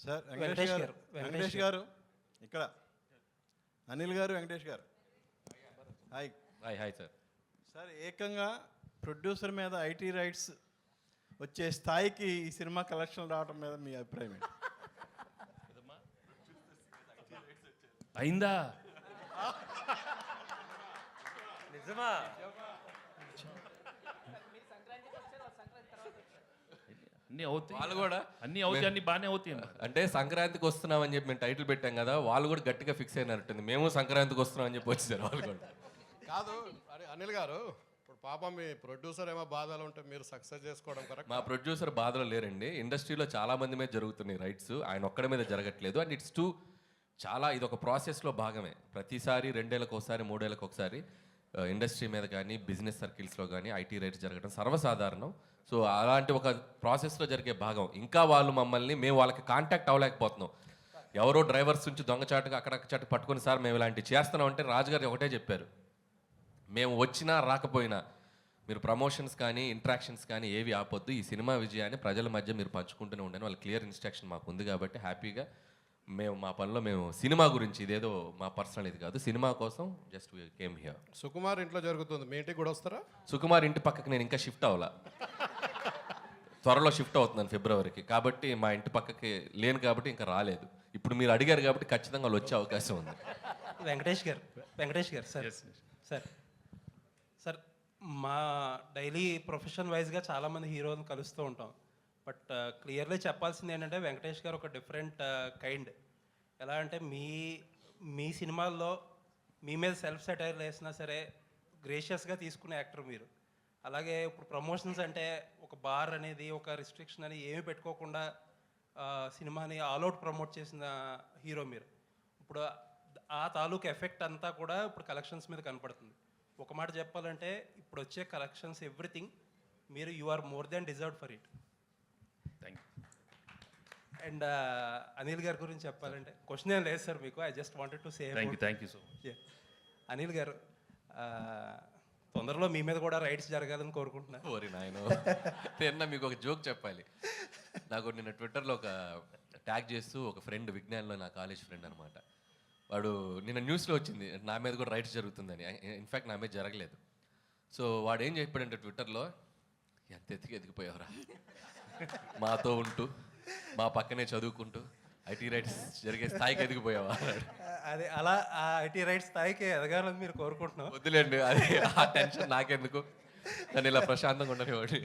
Sir Venkatesh గారు వెంకటేష్ గారు. ఇక్కడ. Anil garu Venkatesh garu. Hi. Hi hi sir. Sir ఏకంగా ప్రొడ్యూసర్ మీద ఐటీ రైట్స్ వచ్చే స్థాయికి ఈ సినిమా కలెక్షన్ రావడం మీద మీ అభిప్రాయం ఏంటి? అయిందా? నిజమా? అన్నీ అవుతాయి. వాళ్ళు కూడా అన్నీ అవుతాయి అన్నీ బాగానే అవుతాయి. అంటే సంక్రాంతికి వస్తున్నామని చెప్పి మేము టైటిల్ పెట్టాం కదా వాళ్ళు కూడా గట్టిగా ఫిక్స్ అయినట్టుంది మేము సంక్రాంతికి వస్తున్నాం అని చెప్పి వచ్చేసారు వాళ్ళు కూడా. కాదు అరే అనిల్ గారు ఇప్పుడు పాపం మీ ప్రొడ్యూసర్ ఏమో బాధలు ఉంటే మీరు సక్సెస్ చేసుకోవడం కరెక్ట్ మా ప్రొడ్యూసర్ బాధలు లేరండి. ఇండస్ట్రీలో చాలా మంది మీద జరుగుతున్నాయి రైట్స్ ఆయన ఒక్కడి మీద జరగట్లేదు. అండ్ ఇట్స్ టూ చాలా ఇది ఒక ప్రాసెస్లో భాగమే. ప్రతిసారి రెండేళ్ళకి ఒకసారి మూడేళ్ళకి ఒకసారి ఇండస్ట్రీ మీద కానీ బిజినెస్ సర్కిల్స్లో కానీ ఐటీ రైట్స్ జరగడం సర్వసాధారణం. సో అలాంటి ఒక ప్రాసెస్లో జరిగే భాగం. ఇంకా వాళ్ళు మమ్మల్ని మేము వాళ్ళకి కాంటాక్ట్ అవ్వలేకపోతున్నాం. ఎవరో డ్రైవర్స్ నుంచి దొంగచాటుగా అక్కడ చాటు పట్టుకుని సార్ మేము ఇలాంటివి చేస్తున్నాం అంటే రాజుగారు ఒకటే చెప్పారు. మేము వచ్చినా రాకపోయినా మీరు ప్రమోషన్స్ కానీ ఇంట్రాక్షన్స్ కానీ ఏవి ఆపొద్దు. ఈ సినిమా విజయాన్ని ప్రజల మధ్య మీరు పంచుకుంటూనే ఉండండి. వాళ్ళ క్లియర్ ఇన్స్ట్రక్షన్ మాకు ఉంది కాబట్టి హ్యాపీగా మేము మా పనిలో మేము సినిమా గురించి ఇదేదో మా పర్సనల్ ఇది కాదు. సినిమా కోసం జస్ట్ కేమ్ హియర్ సుకుమార్ ఇంట్లో జరుగుతుంది. మీ ఇంటికి కూడా వస్తారా? సుకుమార్ ఇంటి పక్కకి నేను ఇంకా షిఫ్ట్ అవ్వాలా. త్వరలో షిఫ్ట్ అవుతున్నాను ఫిబ్రవరికి. కాబట్టి మా ఇంటి పక్కకి లేను కాబట్టి ఇంకా రాలేదు. ఇప్పుడు మీరు అడిగారు కాబట్టి ఖచ్చితంగా వాళ్ళు వచ్చే అవకాశం ఉంది. Venkatesh garu Venkatesh garu sir sir sir మా డైలీ ప్రొఫెషన్ వైజ్గా చాలామంది హీరోని కలుస్తూ ఉంటాం. బట్ క్లియర్లీ చెప్పాల్సింది ఏంటంటే వెంకటేష్ గారు ఒక డిఫరెంట్ కైండ్. ఎలా అంటే మీ మీ సినిమాల్లో మీ మీద సెల్ఫ్ సెటైర్ వేసినా సరే గ్రేషియస్గా తీసుకునే యాక్టర్ మీరు. అలాగే ఇప్పుడు ప్రమోషన్స్ అంటే ఒక బార్ అనేది ఒక రిస్ట్రిక్షన్ అని ఏమీ పెట్టుకోకుండా సినిమాని ఆల్అవుట్ ప్రమోట్ చేసిన హీరో మీరు. ఇప్పుడు ఆ తాలూకు ఎఫెక్ట్ అంతా కూడా ఇప్పుడు కలెక్షన్స్ మీద కనపడుతుంది. ఒక మాట చెప్పాలంటే ఇప్పుడు వచ్చే కలెక్షన్స్ ఎవ్రీథింగ్ మీరు you are more than deserve for it. Thank you and Anil గారి గురించి చెప్పాలంటే క్వశ్చన్ ఏం లేదు సార్ మీకు. I just wanted to say thank you thank you so much Anil గారు ఆ, తొందరలో మీ మీద కూడా రైట్స్ జరగాలని కోరుకుంటున్నాను ఓరి నాయన. నిన్న మీకు ఒక జోక్ చెప్పాలి. నాకు నిన్న ట్విట్టర్లో ఒక ట్యాగ్ చేస్తూ ఒక ఫ్రెండ్ విజ్ఞాన్లో నా కాలేజ్ ఫ్రెండ్ అనమాట వాడు నిన్న న్యూస్లో వచ్చింది నా మీద కూడా రైట్స్ జరుగుతుందని. ఇన్ఫ్యాక్ట్ నా మీద జరగలేదు. సో వాడు ఏం చెప్పాడంటే ట్విట్టర్లో ఎంత ఎత్తికి ఎదిగిపోయావురా? మాతో ఉంటూ మా పక్కనే చదువుకుంటూ ఐటీ రైట్స్ జరిగే స్థాయికి ఎదిగిపోయావా. అదే అలా ఆ ఐటీ రైట్స్ స్థాయికి ఎదగాలని మీరు కోరుకుంటున్నాం వద్దులేండి అది ఆ టెన్షన్ నాకెందుకు? నన్ను ఇలా ప్రశాంతంగా ఉండనివ్వండి.